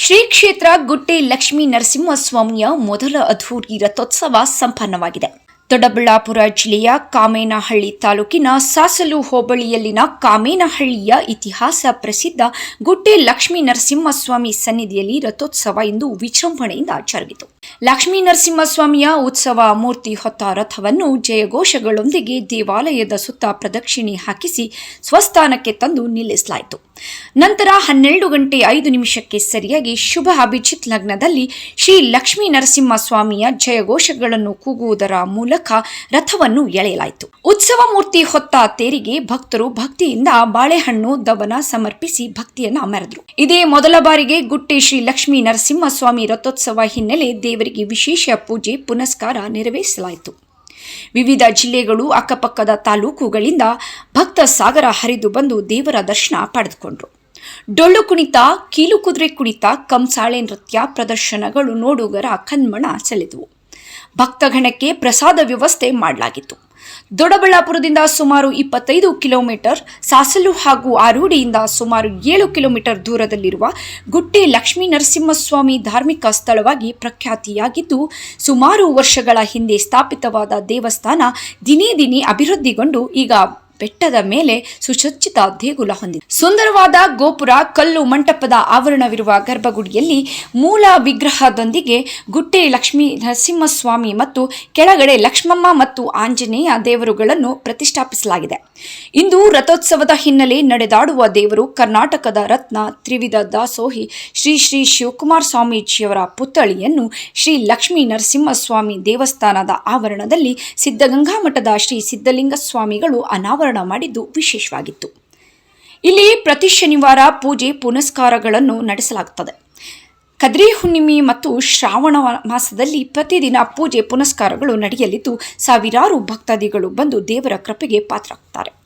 ಶ್ರೀ ಕ್ಷೇತ್ರ ಗುಟ್ಟೆ ಲಕ್ಷ್ಮೀ ನರಸಿಂಹಸ್ವಾಮಿಯ ಮೊದಲ ಅದ್ಧೂರಿ ರಥೋತ್ಸವ ಸಂಪನ್ನವಾಗಿದೆ. ದೊಡ್ಡಬಳ್ಳಾಪುರ ಜಿಲ್ಲೆಯ ಕಾಮೇನಹಳ್ಳಿ ತಾಲೂಕಿನ ಸಾಸಲು ಹೋಬಳಿಯಲ್ಲಿನ ಕಾಮೇನಹಳ್ಳಿಯ ಇತಿಹಾಸ ಪ್ರಸಿದ್ಧ ಗುಟ್ಟೆ ಲಕ್ಷ್ಮೀ ನರಸಿಂಹಸ್ವಾಮಿ ಸನ್ನಿಧಿಯಲ್ಲಿ ರಥೋತ್ಸವ ಇಂದು ವಿಜೃಂಭಣೆಯಿಂದ ಜರುಗಿತು. ಲಕ್ಷ್ಮೀ ನರಸಿಂಹಸ್ವಾಮಿಯ ಉತ್ಸವ ಮೂರ್ತಿ ಹೊತ್ತ ರಥವನ್ನು ಜಯಘೋಷಗಳೊಂದಿಗೆ ದೇವಾಲಯದ ಸುತ್ತ ಪ್ರದಕ್ಷಿಣೆ ಹಾಕಿಸಿ ಸ್ವಸ್ಥಾನಕ್ಕೆ ತಂದು ನಿಲ್ಲಿಸಲಾಯಿತು. ನಂತರ ಹನ್ನೆರಡು ಗಂಟೆ ಐದು ನಿಮಿಷಕ್ಕೆ ಸರಿಯಾಗಿ ಶುಭ ಅಭಿಜಿತ್ ಲಗ್ನದಲ್ಲಿ ಶ್ರೀ ಲಕ್ಷ್ಮೀ ನರಸಿಂಹ ಸ್ವಾಮಿಯ ಜಯಘೋಷಗಳನ್ನು ಕೂಗುವುದರ ಮೂಲಕ ರಥವನ್ನು ಎಳೆಯಲಾಯಿತು. ಉತ್ಸವ ಮೂರ್ತಿ ಹೊತ್ತ ತೇರಿಗೆ ಭಕ್ತರು ಭಕ್ತಿಯಿಂದ ಬಾಳೆಹಣ್ಣು, ದವನ ಸಮರ್ಪಿಸಿ ಭಕ್ತಿಯನ್ನ ಮೆರೆದರು. ಇದೇ ಮೊದಲ ಬಾರಿಗೆ ಗುಟ್ಟೆ ಶ್ರೀ ಲಕ್ಷ್ಮೀ ನರಸಿಂಹ ಸ್ವಾಮಿ ರಥೋತ್ಸವ ಹಿನ್ನೆಲೆ ದೇವರಿಗೆ ವಿಶೇಷ ಪೂಜೆ, ಪುನಸ್ಕಾರ ನೆರವೇರಿಸಲಾಯಿತು. ವಿವಿಧ ಜಿಲ್ಲೆಗಳು, ಅಕ್ಕಪಕ್ಕದ ತಾಲೂಕುಗಳಿಂದ ಭಕ್ತ ಸಾಗರ ಹರಿದು ಬಂದು ದೇವರ ದರ್ಶನ ಪಡೆದುಕೊಂಡರು. ಡೊಳ್ಳು ಕುಣಿತ, ಕೀಲು ಕುದುರೆ ಕುಣಿತ, ಕಂಸಾಳೆ ನೃತ್ಯ ಪ್ರದರ್ಶನಗಳು ನೋಡುಗರ ಕಣ್ಮಣ ಸೆಳೆದವು. ಭಕ್ತಗಣಕ್ಕೆ ಪ್ರಸಾದ ವ್ಯವಸ್ಥೆ ಮಾಡಲಾಗಿತ್ತು. ದೊಡ್ಡಬಳ್ಳಾಪುರದಿಂದ ಸುಮಾರು ಇಪ್ಪತ್ತೈದು ಕಿಲೋಮೀಟರ್, ಸಾಸಲು ಹಾಗೂ ಆರೂಡಿಯಿಂದ ಸುಮಾರು ಏಳು ಕಿಲೋಮೀಟರ್ ದೂರದಲ್ಲಿರುವ ಗುಟ್ಟೆ ಲಕ್ಷ್ಮೀ ನರಸಿಂಹಸ್ವಾಮಿ ಧಾರ್ಮಿಕ ಸ್ಥಳವಾಗಿ ಪ್ರಖ್ಯಾತಿಯಾಗಿದ್ದು, ಸುಮಾರು ವರ್ಷಗಳ ಹಿಂದೆ ಸ್ಥಾಪಿತವಾದ ದೇವಸ್ಥಾನ ದಿನೇ ದಿನೇ ಅಭಿವೃದ್ಧಿಗೊಂಡು ಈಗ ಬೆಟ್ಟದ ಮೇಲೆ ಸುಸಜ್ಜಿತ ದೇಗುಲ ಹೊಂದಿದೆ. ಸುಂದರವಾದ ಗೋಪುರ, ಕಲ್ಲು ಮಂಟಪದ ಆವರಣವಿರುವ ಗರ್ಭಗುಡಿಯಲ್ಲಿ ಮೂಲ ವಿಗ್ರಹದೊಂದಿಗೆ ಗುಟ್ಟೆ ಲಕ್ಷ್ಮೀ ನರಸಿಂಹಸ್ವಾಮಿ ಮತ್ತು ಕೆಳಗಡೆ ಲಕ್ಷ್ಮಮ್ಮ ಮತ್ತು ಆಂಜನೇಯ ದೇವರುಗಳನ್ನು ಪ್ರತಿಷ್ಠಾಪಿಸಲಾಗಿದೆ. ಇಂದು ರಥೋತ್ಸವದ ಹಿನ್ನೆಲೆ ನಡೆದಾಡುವ ದೇವರು ಕರ್ನಾಟಕದ ರತ್ನ ತ್ರಿವಿಧ ದಾಸೋಹಿ ಶ್ರೀ ಶ್ರೀ ಶಿವಕುಮಾರ ಸ್ವಾಮೀಜಿಯವರ ಪುತ್ಥಳಿಯನ್ನು ಶ್ರೀ ಲಕ್ಷ್ಮೀ ನರಸಿಂಹಸ್ವಾಮಿ ದೇವಸ್ಥಾನದ ಆವರಣದಲ್ಲಿ ಸಿದ್ಧಗಂಗಾ ಮಠದ ಶ್ರೀ ಸಿದ್ಧಲಿಂಗ ಸ್ವಾಮಿಗಳು ಅನಾವರಣ ಮಾಡಿದ್ದು ವಿಶೇಷವಾಗಿತ್ತು. ಇಲ್ಲಿ ಪ್ರತಿ ಶನಿವಾರ ಪೂಜೆ ಪುನಸ್ಕಾರಗಳನ್ನು ನಡೆಸಲಾಗುತ್ತದೆ. ಕದ್ರಿ ಹುಣ್ಣಿಮೆ ಮತ್ತು ಶ್ರಾವಣ ಮಾಸದಲ್ಲಿ ಪ್ರತಿದಿನ ಪೂಜೆ ಪುನಸ್ಕಾರಗಳು ನಡೆಯಲಿದ್ದು, ಸಾವಿರಾರು ಭಕ್ತಾದಿಗಳು ಬಂದು ದೇವರ ಕೃಪೆಗೆ ಪಾತ್ರರಾಗುತ್ತಾರೆ.